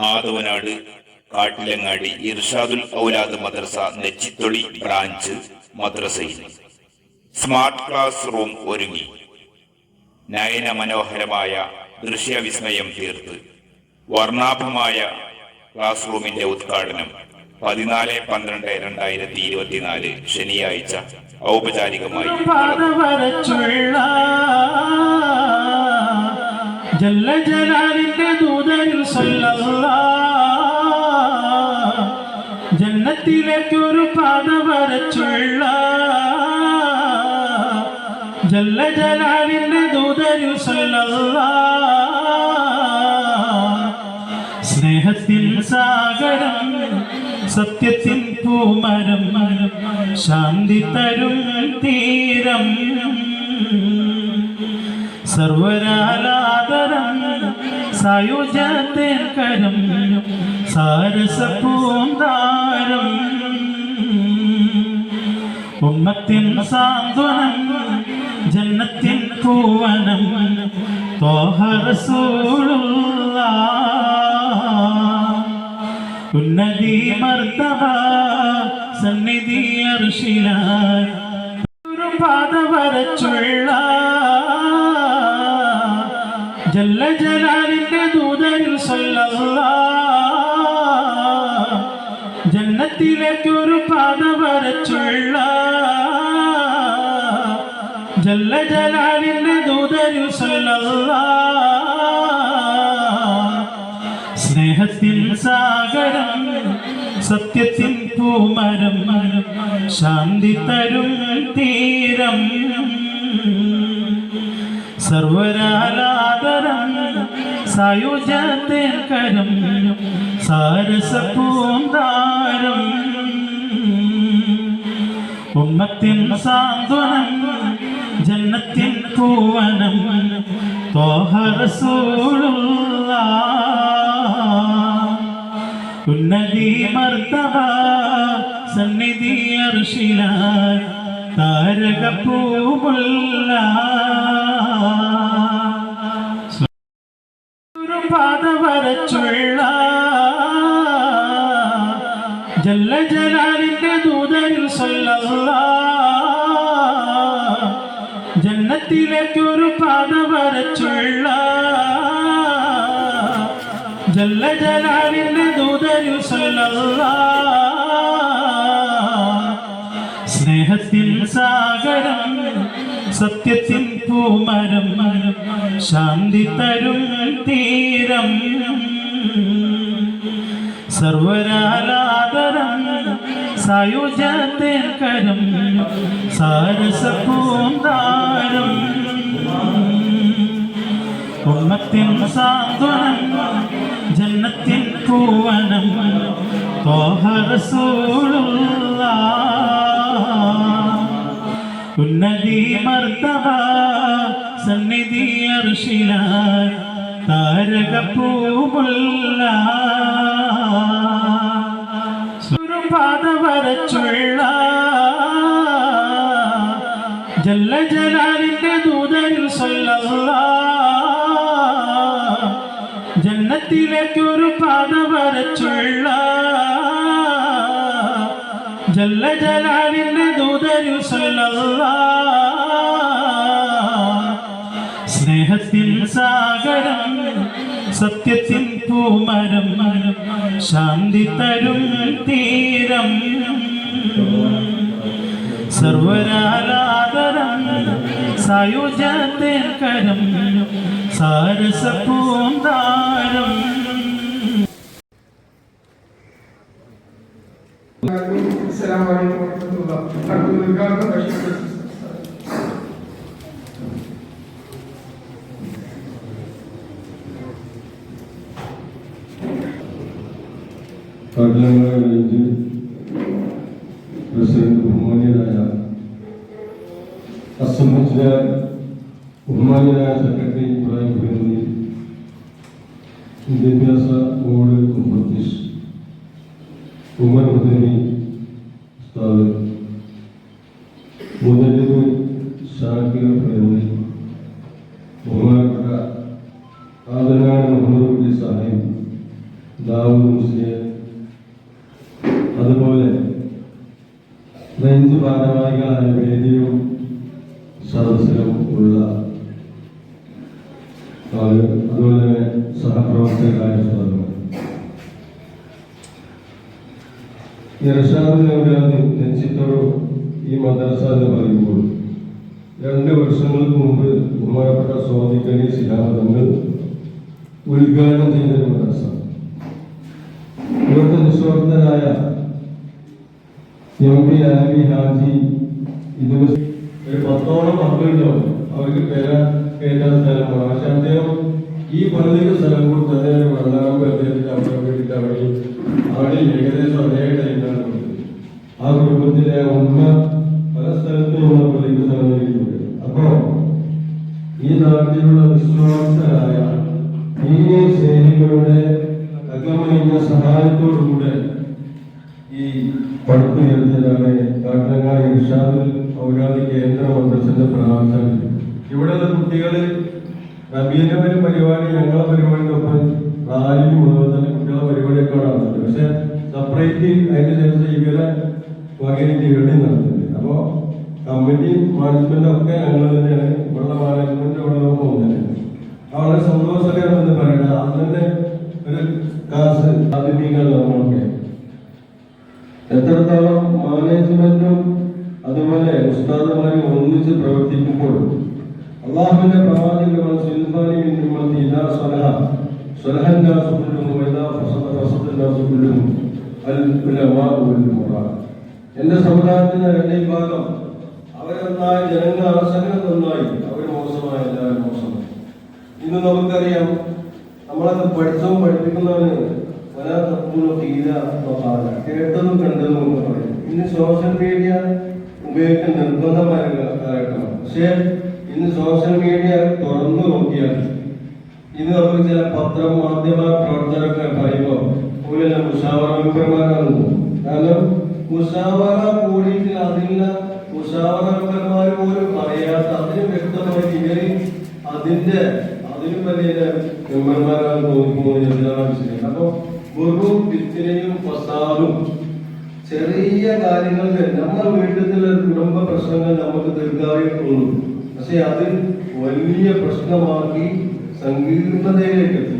ആദവനാട് കാട്ടിലങ്ങാടി ഇർഷാദുൽ ഔലാദ് മദ്രസ നെച്ചിത്തൊളി branch മദ്രസയിൽ. Smart class room ഒരുങ്ങി. നയന മനോഹരമായ ദൃശ്യവിസ്മയം തീർത്ത്. വർണാഭമായ ക്ലാസ് റൂമിന്റെ ഉദ്ഘാടനം പതിനാല് പന്ത്രണ്ട് രണ്ടായിരത്തി ഇരുപത്തിനാല് ശനിയാഴ്ച ഔപചാരികമായി ജല്ല ജലാലിന്റെ ദൂതരിൽ ജന്നത്തിലേക്കൊരു പാത വരച്ചുള്ള ജല്ല ജലാലിന്റെ ദൂതരിൽ സ്നേഹത്തിൽ സാഗരം സത്യത്തിൽ പൂമരം ശാന്തി തരും തീരം. സർവരാലാദരം സായുജത്തെ കരം സാരസപൂന്താരം. ഉമ്മത്തിൻ സാന്ത്വനം ജന്നത്തിൻ പൂവനം തോഹറസൂളുള്ള ഉന്നതി മർത്തവ സന്നിധി അർഷിലായി സ്നേഹത്തിൻ സാഗരം സത്യത്തിൻ പൂമരം ശാന്തി തരും തീരം. സർവരാലാദരം സായുജത്തേൻ കരം സാരസ പൂന്താരം ഉമ്മത്തിൻ സാന്ത്വനം ജന്നത്തിൻ പൂവനം തോഹറസൂളുള്ള ഉന്നതി മർത്തവ സന്നിധി അർഷിലായി താരകപ്പൂമുള്ള ഒരു പാത വരച്ചുള്ള ജല്ല ജലാലിന്റെ ദൂതരിൽ സല്ലല്ല ജല്ല ജലാലിന്റെ ദൂതരു സ്നേഹത്തിൻ സാഗരം സത്യത്തിൻ പൂമരം ശാന്തി തരും തീരം. സർവരാലാദരം സായുജത്തേൻ കരം സാരസ പൂന്താരം ഉമ്മത്തിൻ സാന്ത്വനം പൂവനം ഉന്നതി മർത്തവ സന്നിധി അർഷിലായി താരകപ്പൂമുള്ള പൂവുള്ള സുരപാത വരച്ചുള്ള ജല്ല ജലാലിന്റെ ജലാലിന്റെ ദൂതരു സ്നേഹത്തിൽ സാഗരം സത്യത്തിൽ പൂമരം ശാന്തി തരും തീരം. സർവരാലാദരം സായുജത്തേൻ കരം സാരസ പൂന്താരം. కార్యాలయ ప్రెసిడెంట్ ఉమ్మానిరాయ అస్సంబుజ్జ ఉమ్మానిరాయ മുതലിബ് ഷാക്കിർ ഫിറോദി ബഹുമാനപ്പെട്ട ആദനാട് മുഹമ്മദ് സാഹിബ് ദാവൂദ് മുസ്ലിം അതുപോലെ ഫ്രഞ്ച് ഭാരവാഹികളായ വേദിയും സദസ്സിലും ഉള്ള ആളുകൾ അതുപോലെ സഹപ്രവർത്തകരായ സ്വാഗതം ഇർഷാദ് നൗരാദ് നെച്ചിത്തോട് ഈ മദ്രസ എന്ന് പറയുമ്പോൾ രണ്ട് വർഷങ്ങൾക്ക് മുമ്പ് ബഹുമാനപ്പെട്ട സ്വാതിക്കണി ശിലാപതങ്ങൾ ഉദ്ഘാടനം ചെയ്ത മദ്രസ. ഇവിടുത്തെ നിസ്വാർത്ഥനായ എം പി ആലി ഹാജി ഇത് ഒരു പത്തോളം മക്കളുണ്ടാവും അവർക്ക് പേര കയറ്റാൻ സ്ഥലമാണ്. പക്ഷെ അദ്ദേഹം ഈ പള്ളിക്ക് സ്ഥലം കൊടുത്ത് അദ്ദേഹം വെള്ളാമ്പ് അദ്ദേഹത്തിന്റെ അവിടെ വേണ്ടിയിട്ട് അവിടെ ഏകദേശം അതേ ടൈമിലാണ് കൊടുത്തത്. ആ കുടുംബത്തിലെ ഉമ്മ പല സ്ഥലത്തുമുള്ള പള്ളിക്ക് നൽകിയിട്ടുണ്ട് അപ്പോ ഈ നാട്ടിലുള്ള വിശ്വാസരായ ഈ സേനികളുടെ അകമഴിഞ്ഞ സഹായത്തോടുകൂടെ ഈ പടുത്തുയർത്തിയതാണ് കാട്ടങ്ങാട് ഇർഷാദുൽ ഔലാദ് കേന്ദ്ര മദ്രസന്റെ പ്രവർത്തനം ഇവിടെയുള്ള കുട്ടികൾ റബീനവര് പരിപാടി ഞങ്ങളുടെ പരിപാടിക്കൊപ്പം റാലി കമ്മിറ്റിയും മാനേജ്മെന്റ് ഒക്കെ ഞങ്ങൾ തന്നെയാണ്. ഇവിടെ മാനേജ്മെന്റ് അവിടെ നിന്ന് പോകുന്നത്. വളരെ സന്തോഷകരമെന്ന് പറയട്ടെ അന്നെ ഒരു കാസ് അതിഥികളാണ് എത്രത്തോളം മാനേജ്മെന്റും അതുപോലെ ഉസ്താദുമാരും ഒന്നിച്ച് പ്രവർത്തിക്കുമ്പോൾ അള്ളാഹുവിന്റെ പ്രവാചകമാണ് എന്റെ സമുദായത്തിന്റെ രണ്ടേ ഭാഗം അവരൊന്നായി ജനങ്ങൾ സകലം നന്നായി. അവർ മോശമായ എല്ലാവരും മോശമായി. ഇന്ന് നമുക്കറിയാം നമ്മളൊക്കെ പഠിച്ചവും പഠിപ്പിക്കുന്നവന് പല തത്വങ്ങളും തീര കേട്ടതും കണ്ടതും എന്ന് പറയും. ഇന്ന് സോഷ്യൽ മീഡിയ ഉപയോഗിക്കാൻ നിർബന്ധമായ കാലഘട്ടമാണ്. പക്ഷേ ഇന്ന് സോഷ്യൽ മീഡിയ തുറന്നു നോക്കിയാൽ ഇന്ന് നമുക്ക് ചില പത്രം മാധ്യമ പ്രവർത്തകരൊക്കെ പറയുമ്പോൾ കൂടുതലും മുഷാവറ മെമ്പർമാരാണ് കാരണം മുഷാവറ കൂടിയിട്ട് അതില്ല മുഷാവറ മെമ്പർമാർ പോലും പറയാത്ത അതിന് വ്യക്തമായിട്ട് ഇവർ അതിന്റെ അതിനും വലിയ മെമ്പർമാരാണ് തോന്നിക്കുന്നത് വിഷയം അപ്പൊ വെറും വിത്തിനെയും ഫസാദും ചെറിയ കാര്യങ്ങൾക്ക് നമ്മുടെ വീട്ടിലെ കുടുംബ പ്രശ്നങ്ങൾ നമുക്ക് തീർക്കാതെ തോന്നും. പക്ഷെ അത് വലിയ പ്രശ്നമാക്കി സങ്കീർണതയിലേക്ക് എത്തിക്കും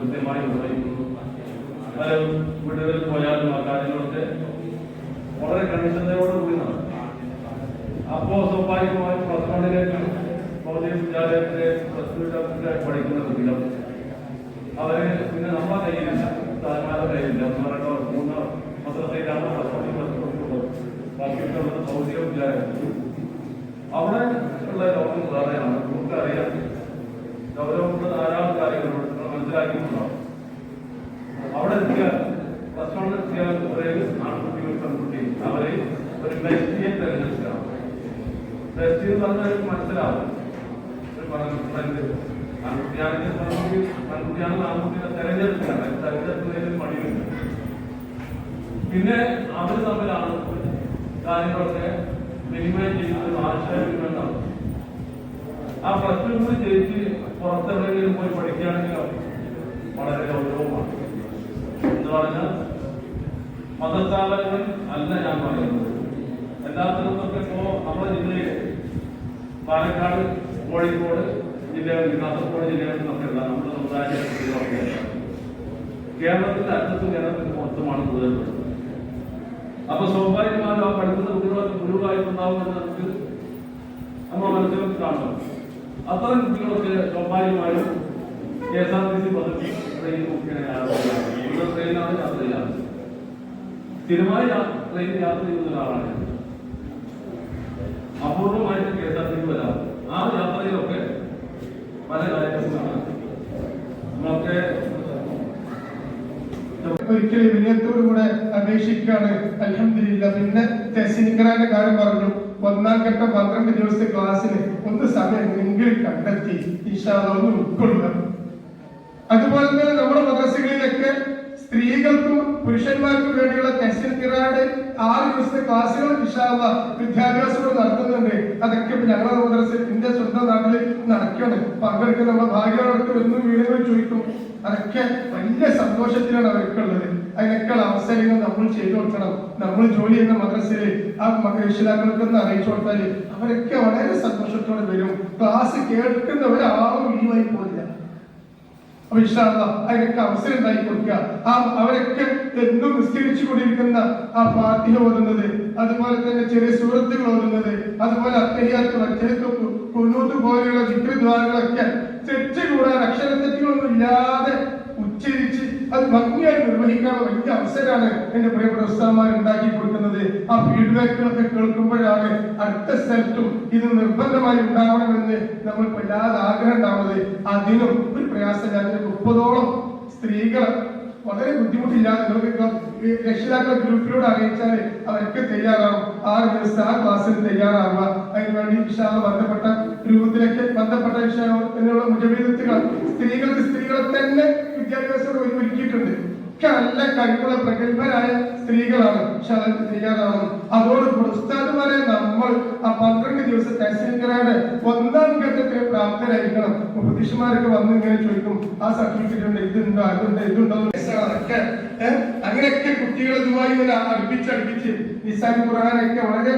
കൃത്യമായി നിർവഹിക്കുന്നു പല വീടുകളിൽ പോയാലും ആ കാര്യങ്ങളൊക്കെ വളരെ കണിശതയോട് കൂടി നടക്കും. അപ്പോ സ്വാഭാവികമായും പ്ലസ് വണ്ണിലേക്ക് ഭൗതിക വിദ്യാലയത്തിലെ പ്ലസ് ടു പഠിക്കുന്ന കുട്ടികൾ അവർ പിന്നെ നമ്മളെ കയ്യിലില്ല. താന്മാരുടെ കയ്യിലില്ല. ഒന്ന് മൂന്നോ മദ്രസയിലാണ് പ്ലസ് വണ്ണിൽ പ്ലസ് ടു ബാക്കിയൊക്കെ ഭൗതിക വിദ്യാലയത്തിൽ അവിടെ ഉള്ള ലോകം വേറെയാണ് നമുക്കറിയാം. നിങ്ങൾ മനസ്സിലാക്കിയിട്ടുണ്ടാവും അവിടെ എത്തിയാൽ ഫസ്റ്റ് വൺ എത്തിയാൽ ഒരേ ആൺകുട്ടി ഒരു പെൺകുട്ടി അവരെ ഒരു ബെസ്റ്റിയെ തിരഞ്ഞെടുക്കണം ബെസ്റ്റ് എന്ന് പറഞ്ഞാൽ മനസ്സിലാവും. ആൺകുട്ടിയാണെങ്കിൽ പെൺകുട്ടി പെൺകുട്ടിയാണെങ്കിൽ ആൺകുട്ടിയെ തിരഞ്ഞെടുക്കുകയാണ് തിരഞ്ഞെടുക്കുന്നതിൽ പണിയുണ്ട്. പിന്നെ അവർ തമ്മിലാണ് കാര്യങ്ങളൊക്കെ വിനിമയം ചെയ്യുന്നത്. ആശയവിനിമയം നടത്തുന്നത്. ആ ടു കൂടി ജയിച്ച് പുറത്തെവിടെയെങ്കിലും പോയി പഠിക്കുകയാണെങ്കിലോ വളരെ ഗൗരവമാണ്. എന്ന് പറഞ്ഞാൽ മതസ്ഥാപനങ്ങൾ അല്ല ഞാൻ പറയുന്നത്. എല്ലാ സ്ഥലത്തൊക്കെ ഇപ്പോ നമ്മുടെ ജില്ലയിൽ പാലക്കാട് കോഴിക്കോട് ജില്ലകളിൽ കാസർഗോഡ് ജില്ലകളിൽ നിന്നൊക്കെയുള്ള നമ്മുടെ സമുദായ കേരളത്തിന്റെ അറ്റത്തും കേരളത്തിന്റെ പുറത്തുമാണ് കൂടുതൽ അപ്പൊ സ്വാഭാവികമായും ആ പഠിക്കുന്ന കുട്ടികളൊക്കെ ഗുരുവായിട്ടുണ്ടാവുമെന്ന് നമുക്ക് നമ്മൾ മനസ്സിലാക്കി കാണണം അത്തരം കുട്ടികളൊക്കെ സ്വാഭാവികമായും K S R T C bus train ബുക്കിയാണ് യാത്ര ട്രെയിനാണ് യാത്ര ചെയ്യാറ് സ്ഥിരമായി ട്രെയിൻ യാത്ര ചെയ്യുന്ന ഒരാളാണ് അപൂർവമായിട്ട് കെ എസ് ആർ വരാം. ആ യാത്രയിലൊക്കെ പല കാര്യങ്ങളും വിനയത്തോടുകൂടെ അപേക്ഷിക്കാണ്. അലഹമില്ല പിന്നെ തെസിനിക്കറാന്റെ കാര്യം പറഞ്ഞു. ഒന്നാം ഘട്ടം പന്ത്രണ്ട് ദിവസത്തെ ക്ലാസ്സിന് ഒന്ന് സമയം എങ്കിലും കണ്ടെത്തി. ഈശാദ ഒന്ന് ഉൾക്കൊള്ളുക. അതുപോലെ തന്നെ നമ്മുടെ മദ്രസകളിലൊക്കെ സ്ത്രീകൾക്കും പുരുഷന്മാർക്കും വേണ്ടിയുള്ള തെസിൻ തിറാട് ആറ് ദിവസത്തെ ക്ലാസ്സുകൾ വിശാല വിദ്യാഭ്യാസങ്ങൾ നടത്തുന്നുണ്ട് അതൊക്കെ ഞങ്ങളുടെ മദ്രസ എന്റെ സ്വന്തം നാട്ടിൽ നടക്കുകയാണ്. പങ്കെടുക്കുന്ന നമ്മുടെ ഭാഗ്യവർക്ക് എന്നും വീടുകൾ ചോദിക്കും. അതൊക്കെ വലിയ സന്തോഷത്തിലാണ് അവർക്കുള്ളത്. അതിനൊക്കെയുള്ള അവസരങ്ങൾ നമ്മൾ ചെയ്തു കൊടുക്കണം. നമ്മൾ ജോലി ചെയ്യുന്ന മദ്രസയിൽ ആ രക്ഷിതാക്കൾക്ക് ഒന്ന് അറിയിച്ചു കൊടുത്താൽ അവരൊക്കെ വളരെ സന്തോഷത്തോടെ വരും. ക്ലാസ് കേൾക്കുന്ന ഒരാളും ലീവായി പോയില്ല അപ്പൊ അതിനൊക്കെ അവസരം ഉണ്ടാക്കി കൊടുക്കുക. ആ അവരൊക്കെ എന്നും നിസ്കരിച്ചു കൊണ്ടിരിക്കുന്ന ആ ഫാത്തിഹ ഓതുന്നത് അതുപോലെ തന്നെ ചെറിയ സുഹൃത്തുക്കൾ ഓതുന്നത് അതുപോലെ അത്തരിയാത്ത മറ്റേ കുന്നൂത്ത് പോലെയുള്ള വിക്രദ്വാരങ്ങളൊക്കെ തെറ്റ് കൂടാൻ അക്ഷരത്തെറ്റുകളൊന്നും ഉച്ചരിച്ച് അത് ഭംഗിയായി നിർവഹിക്കാനുള്ള വലിയ അവസരമാണ് എന്റെ പ്രിയപ്പെട്ട ഉസ്താമാർ ഉണ്ടാക്കി കൊടുക്കുന്നത്. ആ ഫീഡ്ബാക്കുകളൊക്കെ കേൾക്കുമ്പോഴാണ് അടുത്ത സ്ഥലത്തും ഇത് നിർബന്ധമായി ഉണ്ടാവണമെന്ന് നമ്മൾ വല്ലാതെ ആഗ്രഹം ഉണ്ടാവുന്നത്. അതിനും ഒരു പ്രയാസം ഞാൻ മുപ്പതോളം സ്ത്രീകൾ വളരെ ബുദ്ധിമുട്ടില്ലാതെ നിങ്ങൾക്ക് രക്ഷിതാക്കളെ ഗ്രൂപ്പിലൂടെ അറിയിച്ചാൽ അവരൊക്കെ തയ്യാറാവും. ആറ് ദിവസത്തെ ആ ക്ലാസ്സിന് തയ്യാറാവുക. അതിനുവേണ്ടി വിശാല ബന്ധപ്പെട്ട എന്നുള്ള മുജബീദത്തുകൾ സ്ത്രീകൾക്ക് സ്ത്രീകളെ തന്നെ വിദ്യാഭ്യാസം ഒരു- ഒരുക്കിയിട്ടുണ്ട് നല്ല കഴിവുള്ള പ്രഗത്ഭരായ സ്ത്രീകളാണ്. പക്ഷെ അതൊക്കെ സ്ത്രീകളാണ്. അതോടുകൂടി ഉസ്താദുമാരെ നമ്മൾ ആ പന്ത്രണ്ട് ദിവസം തഹസീൽക്കാരുടെ ഒന്നാം ഘട്ടത്തിൽ പ്രാപ്തരായിരിക്കണം പുരുഷന്മാരൊക്കെ വന്ന് ഇങ്ങനെ ചോദിക്കും ആ സർട്ടിഫിക്കറ്റ് ഉണ്ട് ഇതുണ്ടോ അതുണ്ട് ഇതുണ്ടോ? അതൊക്കെ അങ്ങനെയൊക്കെ കുട്ടികളെ ഇതുമായി ഇങ്ങനെ അടുപ്പിച്ചടുപ്പിച്ച് നിസാൻ ഖുർആാനൊക്കെ വളരെ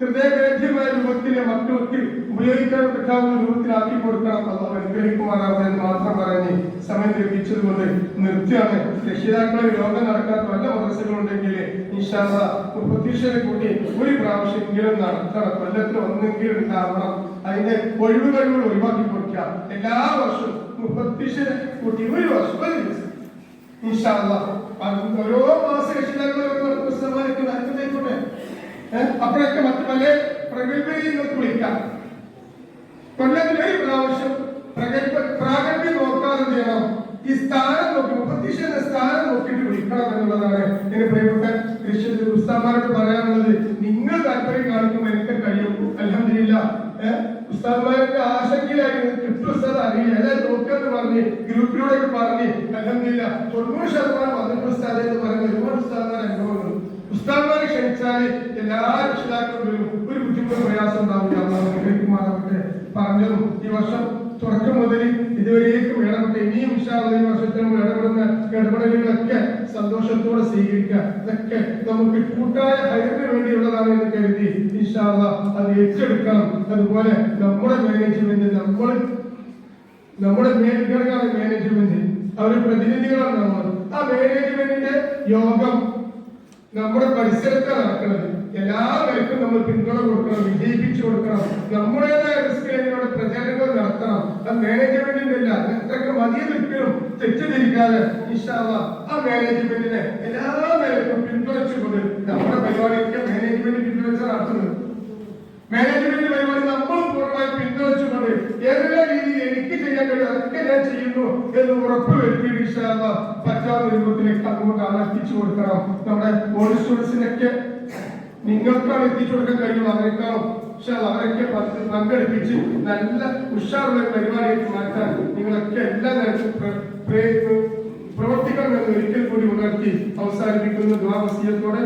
ഹൃദയവേദ്യമായ രൂപത്തിൽ മക്കൾക്ക് ഉപയോഗിക്കാൻ പറ്റാവുന്ന രൂപത്തിലാക്കി കൊടുക്കണം അള്ളാഹ് അനുഗ്രഹിക്കുമാറാവട്ടെ എന്ന് മാത്രം പറഞ്ഞ് സമയം ലഭിച്ചതുകൊണ്ട് നിർത്തിയാണ് രക്ഷിതാക്കളെ രോഗം നടക്കാത്ത വല്ല മദ്രസകളുണ്ടെങ്കിൽ മുപ്പത്തീശ്വരെ കൂട്ടി ഒരു പ്രാവശ്യമെങ്കിലും നടത്തണം. കൊല്ലത്തിൽ ഒന്നെങ്കിലും ഉണ്ടാവണം. അതിന്റെ ഒഴിവ് കഴിവുകൾ ഒഴിവാക്കി കൊടുക്കുക. എല്ലാ വർഷവും മുപ്പത്തീശ്വരെ കൂട്ടി ഒരു വർഷം ഒരു ദിവസം. അത് ഓരോ മാസം അപ്പോഴൊക്കെ മറ്റു പല നിന്ന് വിളിക്കാം. കൊല്ലത്തിൽ ഒരു പ്രാവശ്യം പ്രഗത്ഭ പ്രാഗൽഭ്യം നോക്കാതെ ചെയ്യണം? ഈ സ്ഥാനം നോക്കി മുപ്പത്തിശന്റെ സ്ഥാനം നോക്കിയിട്ട് വിളിക്കണം എന്നുള്ളതാണ് എന്റെ പ്രിയപ്പെട്ട കൃഷി ഉസ്താമാരോട് പറയാനുള്ളത്. നിങ്ങൾ താല്പര്യം കാണിക്കുമ്പോൾ എനിക്ക് കഴിയും. അലഹമില്ല ഉസ്താദ്മാരുടെ ആശങ്കയിലായിരുന്നു കിട്ടും സ്ഥലം അറിയില്ല. എല്ലാം നോക്കാന്ന് പറഞ്ഞ് ഗ്രൂപ്പിലൂടെ പറഞ്ഞ് അലഹമില്ല തൊണ്ണൂറ് ശതമാനം പന്ത്രണ്ട് ഉസ്താദ് എന്ന് പറയുന്ന ഒരുപാട് ഉസ്താദ്മാർ അനുഭവങ്ങൾ ഉസ്താദ്മാരെ ക്ഷണിച്ചാൽ എല്ലാ രക്ഷിതാക്കളും ഒരു ബുദ്ധിമുട്ട് പ്രയാസം ഉണ്ടാവില്ല അനുഗ്രഹിക്കുമാറാവട്ടെ പറഞ്ഞതും. ഈ വർഷം തുടക്കം മുതൽ ഇതുവരേക്കും ഇടപെട്ട് ഇനിയും ഈ വർഷത്തിൽ നമ്മൾ ഇടപെടുന്ന ഇടപെടലുകളൊക്കെ സന്തോഷത്തോടെ സ്വീകരിക്കുക. ഇതൊക്കെ നമുക്ക് കൂട്ടായ ഹൈറിന് വേണ്ടിയുള്ളതാണ് എന്ന് കരുതി ഇൻഷാല്ല അത് ഏറ്റെടുക്കണം. അതുപോലെ നമ്മുടെ മാനേജ്മെന്റ് നമ്മൾ നമ്മുടെ മേൽഘടകമാണ് മാനേജ്മെന്റ് അവരുടെ പ്രതിനിധികളാണ് നമ്മൾ. ആ മാനേജ്മെന്റിന്റെ യോഗം നമ്മുടെ പരിസരത്ത് നടക്കുന്നത് എല്ലാ നിലക്കും നമ്മൾ പിന്തുണ കൊടുക്കണം വിജയിപ്പിച്ചു കൊടുക്കണം. നമ്മുടേതായ റിസ്കിലൂടെ പ്രചരണങ്ങൾ നടത്തണം. അത് മാനേജ്മെന്റിന്റെ എത്രയൊക്കെ മതിയ വ്യക്തികളും തെറ്റിദ്ധരിക്കാതെ ഇഷ്ടാവ ആ മാനേജ്മെന്റിനെ എല്ലാ നിലക്കും പിന്തുണച്ചുകൊണ്ട് നമ്മുടെ പരിപാടിയൊക്കെ മാനേജ്മെന്റ് പിന്തുണച്ച നടത്തുന്നത്. മാനേജ്മെന്റ് പരിപാടി നമ്മൾ പൂർണമായി പിന്തുണച്ചുകൊണ്ട് ഞാൻ ചെയ്യുന്നു എന്ന് ഉറപ്പ് വരുത്തിയിട്ട് ഇൻഷാല്ല പറ്റാവുന്ന രൂപത്തിലേക്ക് അങ്ങോട്ട് ആളെ എത്തിച്ചു കൊടുക്കണം. നമ്മുടെ ബോർഡ് സ്റ്റുഡൻസിനൊക്കെ നിങ്ങൾക്കാണ് എത്തിച്ചു കൊടുക്കാൻ കഴിയുള്ളൂ. അവരെക്കാളും പക്ഷെ അവരൊക്കെ പങ്കെടുപ്പിച്ച് നല്ല ഉഷാറുള്ള പരിപാടിയായിട്ട് മാറ്റാൻ നിങ്ങളൊക്കെ എല്ലാ നേരത്തും പ്ര- പ്രേ- പ്രവർത്തിക്കണമെന്ന് ഒരിക്കൽ കൂടി ഉണർത്തി അവസാനിപ്പിക്കുന്ന. ദ്വാവസീയത്തോടെ